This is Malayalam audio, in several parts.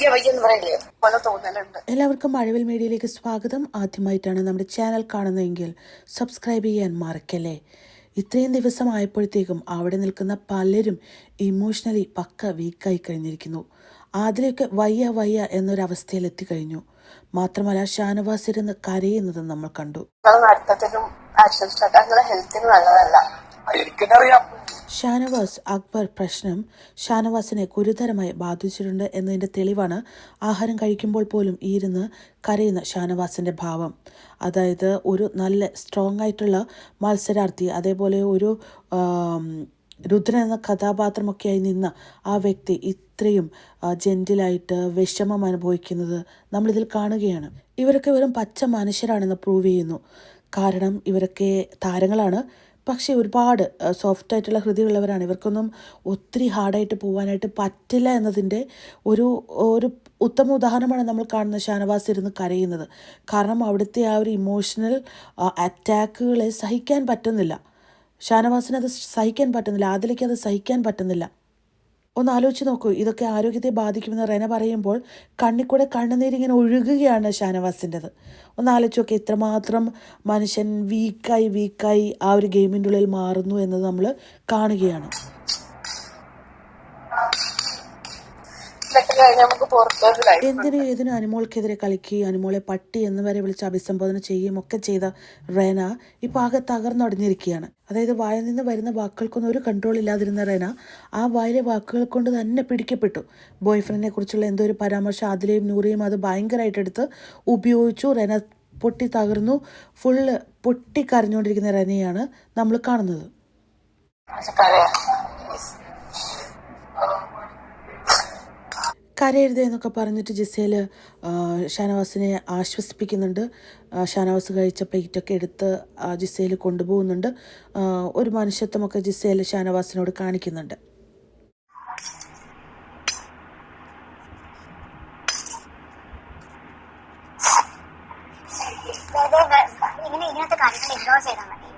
വയ്യ വയ്യ എന്ന് പറയില്ലേ? പോലെ തോന്നലുണ്ട്. എല്ലാവർക്കും മഴവിൽ മീഡിയയിലേക്ക് സ്വാഗതം. ആദ്യമായിട്ടാണ് നമ്മുടെ ചാനൽ കാണുന്നതെങ്കിൽ സബ്സ്ക്രൈബ് ചെയ്യാൻ മറക്കല്ലേ? ഇത്രയും ദിവസമായപ്പോഴത്തേക്കും അവിടെ നിൽക്കുന്ന പലരും ഇമോഷണലി പക്ക വീക്കായി കഴിഞ്ഞിരിക്കുന്നു. ആദ്യമൊക്കെ വയ്യ വയ്യ എന്നൊരവസ്ഥയിൽ എത്തിക്കഴിഞ്ഞു മാത്രമല്ല ഷാനവാസ് ഇരുന്ന് കരയുന്നത് നമ്മൾ കണ്ടു. നടത്തത്തിനും ആക്ഷൻ സ്റ്റാർട്ട് നിങ്ങളെ ഹെൽത്തിന് നല്ലതല്ല. ഷാനവാസ് അക്ബർ പ്രശ്നം ഷാനവാസിനെ ഗുരുതരമായി ബാധിച്ചിട്ടുണ്ട് എന്നതിന്റെ തെളിവാണ് ആഹാരം കഴിക്കുമ്പോൾ പോലും ഇരുന്ന് കരയുന്ന ഷാനവാസിന്റെ ഭാവം. അതായത് ഒരു നല്ല സ്ട്രോങ് ആയിട്ടുള്ള മത്സരാർത്ഥി അതേപോലെ ഒരു രുദ്രൻ എന്ന കഥാപാത്രമൊക്കെയായി നിന്ന ആ വ്യക്തി ഇത്രയും ജെന്റിലായിട്ട് വിഷമം അനുഭവിക്കുന്നത് നമ്മളിതിൽ കാണുകയാണ്. ഇവരൊക്കെ വെറും പച്ച മനുഷ്യരാണെന്ന് പ്രൂവ് ചെയ്യുന്നു. കാരണം ഇവരൊക്കെ താരങ്ങളാണ്. പക്ഷേ ഒരുപാട് സോഫ്റ്റ് ആയിട്ടുള്ള ഹൃദയമുള്ളവരാണ് ഇവർക്കൊന്നും ഒത്തിരി ഹാർഡായിട്ട് പോകാനായിട്ട് പറ്റില്ല എന്നതിന്റെ ഒരു ഒരു ഉത്തമ ഉദാഹരണമാണ് നമ്മൾ കാണുന്ന ഷാനവാസ് ഇരുന്ന് കരയുന്നത്. കാരണം അവിടുത്തെ ആ ഒരു ഇമോഷണൽ അറ്റാക്കുകളെ സഹിക്കാൻ പറ്റുന്നില്ല. ഷാനവാസിന് അത് സഹിക്കാൻ പറ്റുന്നില്ല. ആദിലേക്ക് അത് സഹിക്കാൻ പറ്റുന്നില്ല. ഒന്ന് ആലോചിച്ച് നോക്കൂ. ഇതൊക്കെ ആരോഗ്യത്തെ ബാധിക്കുമെന്ന് റെന പറയുമ്പോൾ കണ്ണിക്കൂടെ കണ്ണുനീരിങ്ങനെ ഒഴുകുകയാണ് ഷാനവാസിന്റെത്. ഒന്ന് ആലോചിച്ച് നോക്കി ഇത്രമാത്രം മനുഷ്യൻ വീക്കായി വീക്കായി ആ ഒരു ഗെയിമിന്റെ ഉള്ളിൽ മാറുന്നു എന്നത് നമ്മൾ കാണുകയാണ്. നമുക്ക് ലൈഫ് എന്തിനും ഏതിനും അനുമോൾക്കെതിരെ കളിക്കുകയും അനുമോളെ പട്ടി എന്ന് വരെ വിളിച്ച് അഭിസംബോധന ചെയ്യുകയും ഒക്കെ ചെയ്ത റേന ഇപ്പോൾ ആകെ തകർന്നടഞ്ഞിരിക്കുകയാണ്. അതായത് വായിൽ നിന്ന് വരുന്ന വാക്കുകൾക്കൊന്നും ഒരു കൺട്രോൾ ഇല്ലാതിരുന്ന റേന ആ വായിലെ വാക്കുകൾ കൊണ്ട് തന്നെ പിടിക്കപ്പെട്ടു. ബോയ് ഫ്രണ്ടിനെ കുറിച്ചുള്ള എന്തോ ഒരു പരാമർശം അതിലെയും നൂറിയും അത് ഭയങ്കരമായിട്ട് എടുത്ത് ഉപയോഗിച്ചു. റേന പൊട്ടി തകർന്നു. ഫുള്ള് പൊട്ടി കരഞ്ഞുകൊണ്ടിരിക്കുന്ന റെനയാണ് നമ്മൾ കാണുന്നത്. കരയരുത് എന്നൊക്കെ പറഞ്ഞിട്ട് ജിസേൽ ഷാനവാസിനെ ആശ്വസിപ്പിക്കുന്നുണ്ട്. ഷാനവാസ് കഴിച്ച പ്ലേറ്റൊക്കെ എടുത്ത് ആ, ജിസേൽ കൊണ്ടുപോകുന്നുണ്ട്. ഒരു മനുഷ്യത്വമൊക്കെ ജിസേൽ ഷാനവാസിനോട് കാണിക്കുന്നുണ്ട്. ഇങ്ങനെ ഇങ്ങനത്തെ കാര്യങ്ങൾ ഇഗ്നോർ ചെയ്താൽ മതി.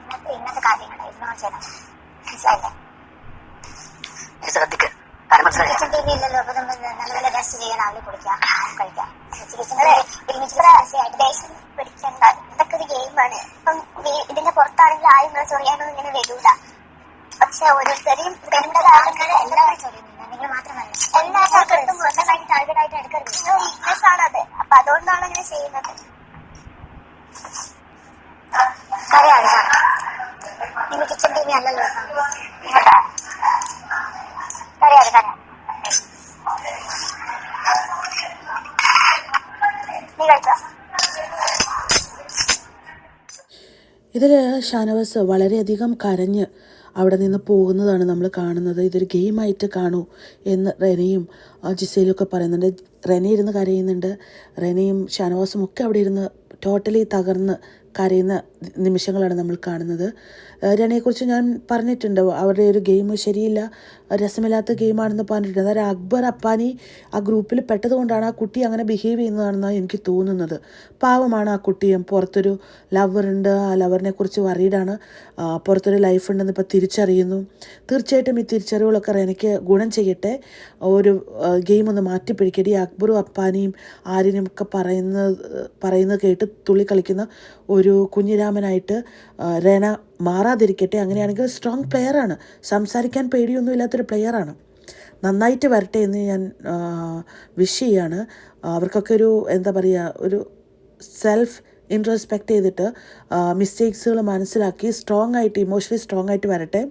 ഇങ്ങനത്തെ ഇന്നത്തെ കാര്യങ്ങൾ ഇഗ്നോർ ചെയ്താൽ മതി. മനസ്സിലായില്ലേ ശ്രദ്ധിക്ക്. കാരണം മനസ്സിലായില്ലേ. കിച്ചൺ ടി ഇല്ലല്ലോ അപ്പൊ ചെയ്യുക രാവിലെ ആഹാരം കഴിക്കാം. ദേഷ്യം പിടിക്കണ്ട ഇതൊക്കെ ഒരു ഗെയിമാണ് ഇപ്പം ഇതിന്റെ പുറത്താണെങ്കിൽ ആരും ചൊറിയാനൊന്നും ഇങ്ങനെ വരൂല. പക്ഷെ ഓരോരുത്തരെയും ആൾക്കാർ എല്ലാവരും ചൊറിയുന്നില്ല നിങ്ങൾ മാത്രമല്ല എല്ലാവർക്കും സ്വന്തമായിട്ട് ടാർഗറ്റ് ആയിട്ട് എടുക്കരുത് വീക്ക്നെസ് ആണ് അത് അപ്പൊ അതുകൊണ്ടാണ് അങ്ങനെ ചെയ്യുന്നത്. ഇതിൽ ഷാനവാസ് വളരെയധികം കരഞ്ഞ് അവിടെ നിന്ന് പോകുന്നതാണ് നമ്മൾ കാണുന്നത്. ഇതൊരു ഗെയിമായിട്ട് കാണൂ എന്ന് റെനയും ഒക്കെ പറയുന്നുണ്ട്. റെന ഇരുന്ന് കരയുന്നുണ്ട്. റെനയും ഷാനവാസും ഒക്കെ അവിടെ ഇരുന്ന് ടോട്ടലി തകർന്ന് കരയുന്ന നിമിഷങ്ങളാണ് നമ്മൾ കാണുന്നത്. രണയെക്കുറിച്ച് ഞാൻ പറഞ്ഞിട്ടുണ്ട്. അവരുടെ ഒരു ഗെയിം ശരിയില്ല. രസമില്ലാത്ത ഗെയിമാണെന്ന് പറഞ്ഞിട്ടുണ്ട്. അതായത് അക്ബർ അപ്പാനി ആ ഗ്രൂപ്പിൽ പെട്ടതുകൊണ്ടാണ് ആ കുട്ടി അങ്ങനെ ബിഹേവ് ചെയ്യുന്നതാണെന്നാണ് എനിക്ക് തോന്നുന്നത്. പാവമാണ് ആ കുട്ടിയും പുറത്തൊരു ലവറുണ്ട് ആ ലവറിനെ കുറിച്ച് വറീഡാണ് പുറത്തൊരു ലൈഫ് ഉണ്ടെന്ന് ഇപ്പോൾ തിരിച്ചറിയുന്നു. തീർച്ചയായിട്ടും ഈ തിരിച്ചറിവുകളൊക്കെ എനിക്ക് ഗുണം ചെയ്യട്ടെ. ഒരു ഗെയിം ഒന്ന് മാറ്റി ഈ അക്ബറും അപ്പാനിയും ആര്യനും ഒക്കെ പറയുന്നത് പറയുന്നത് കേട്ട് തുള്ളി കളിക്കുന്ന ഒരു കുഞ്ഞിരാമനായിട്ട് ആ, രേന മാറാതിരിക്കട്ടെ. അങ്ങനെയാണെങ്കിൽ സ്ട്രോങ് പ്ലെയറാണ് സംസാരിക്കാൻ പേടിയൊന്നും ഇല്ലാത്തൊരു പ്ലെയറാണ് നന്നായിട്ട് വരട്ടെ എന്ന് ഞാൻ വിഷ് ചെയ്യാണ്. അവർക്കൊക്കെ ഒരു എന്താ പറയുക ഒരു സെൽഫ് ഇൻട്രോസ്പെക്റ്റ് ചെയ്തിട്ട് മിസ്റ്റേക്സുകൾ മനസ്സിലാക്കി സ്ട്രോങ് ആയിട്ട് ഇമോഷണലി സ്ട്രോങ് ആയിട്ട് വരട്ടെ.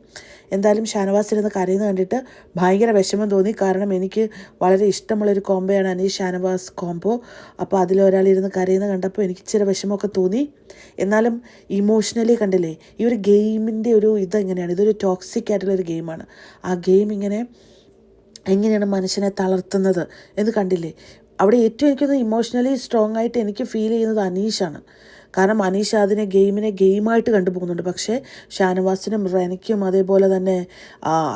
എന്തായാലും ഷാനവാസ് ഇരുന്ന് കരയുന്നത് കണ്ടിട്ട് ഭയങ്കര വിഷമം തോന്നി. കാരണം എനിക്ക് വളരെ ഇഷ്ടമുള്ളൊരു കോംബോയാണ് അനീഷ് ഷാനവാസ് കോംബോ അപ്പോൾ അതിലൊരാൾ ഇരുന്ന് കരയുന്നത് കണ്ടപ്പോൾ എനിക്ക് ഇച്ചിരി വിഷമമൊക്കെ തോന്നി. എന്നാലും ഇമോഷണലി കണ്ടില്ലേ ഈ ഒരു ഗെയിമിന്റെ ഒരു ഇതെങ്ങനെയാണ് ഇതൊരു ടോക്സിക് ആയിട്ടുള്ളൊരു ഗെയിമാണ് ആ ഗെയിം ഇങ്ങനെ എങ്ങനെയാണ് മനുഷ്യനെ തളർത്തുന്നത് എന്ന് കണ്ടില്ലേ? അവിടെ ഏറ്റവും എനിക്കൊന്ന് ഇമോഷണലി സ്ട്രോങ് ആയിട്ട് എനിക്ക് ഫീൽ ചെയ്യുന്നത് അനീഷാണ്. കാരണം അനീഷ് അതിനെ ഗെയിമിനെ ഗെയിമായിട്ട് കണ്ടുപോകുന്നുണ്ട്. പക്ഷേ ഷാനവാസിനും റെനയ്ക്കും അതേപോലെ തന്നെ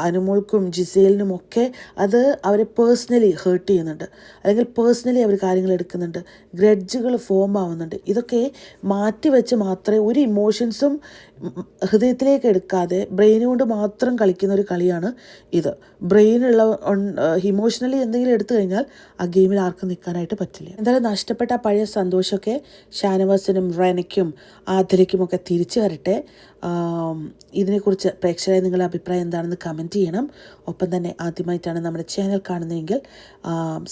അനുമോൾക്കും ജിസേലിനും ഒക്കെ അത് അവരെ പേഴ്സണലി ഹേർട്ട് ചെയ്യുന്നുണ്ട്. അല്ലെങ്കിൽ പേഴ്സണലി അവർ കാര്യങ്ങൾ എടുക്കുന്നുണ്ട്. ഗ്രഡ്ജുകൾ ഫോം ആവുന്നുണ്ട്. ഇതൊക്കെ മാറ്റി വെച്ച് മാത്രമേ ഒരു ഇമോഷൻസും ഹൃദയത്തിലേക്ക് എടുക്കാതെ ബ്രെയിൻ കൊണ്ട് മാത്രം കളിക്കുന്ന ഒരു കളിയാണ് ഇത്. ബ്രെയിനുള്ള ഇമോഷണലി എന്തെങ്കിലും എടുത്തു കഴിഞ്ഞാൽ ആ ഗെയിമിൽ ആർക്കും നിൽക്കാനായിട്ട് പറ്റില്ല. എന്തായാലും നഷ്ടപ്പെട്ട പഴയ സന്തോഷമൊക്കെ ഷാനവാസിനും റെനയ്ക്കും ആതിരയ്ക്കുമൊക്കെ തിരിച്ചു വരട്ടെ. ഇതിനെക്കുറിച്ച് പ്രേക്ഷകരെ നിങ്ങളുടെ അഭിപ്രായം എന്താണെന്ന് കമന്റ് ചെയ്യണം. ഒപ്പം തന്നെ ആദ്യമായിട്ടാണ് നമ്മുടെ ചാനൽ കാണുന്നതെങ്കിൽ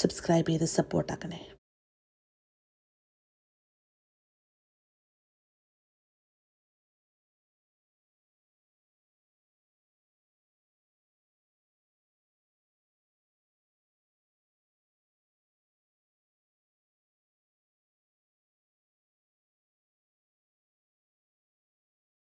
സബ്സ്ക്രൈബ് ചെയ്ത് സപ്പോർട്ടാക്കണേ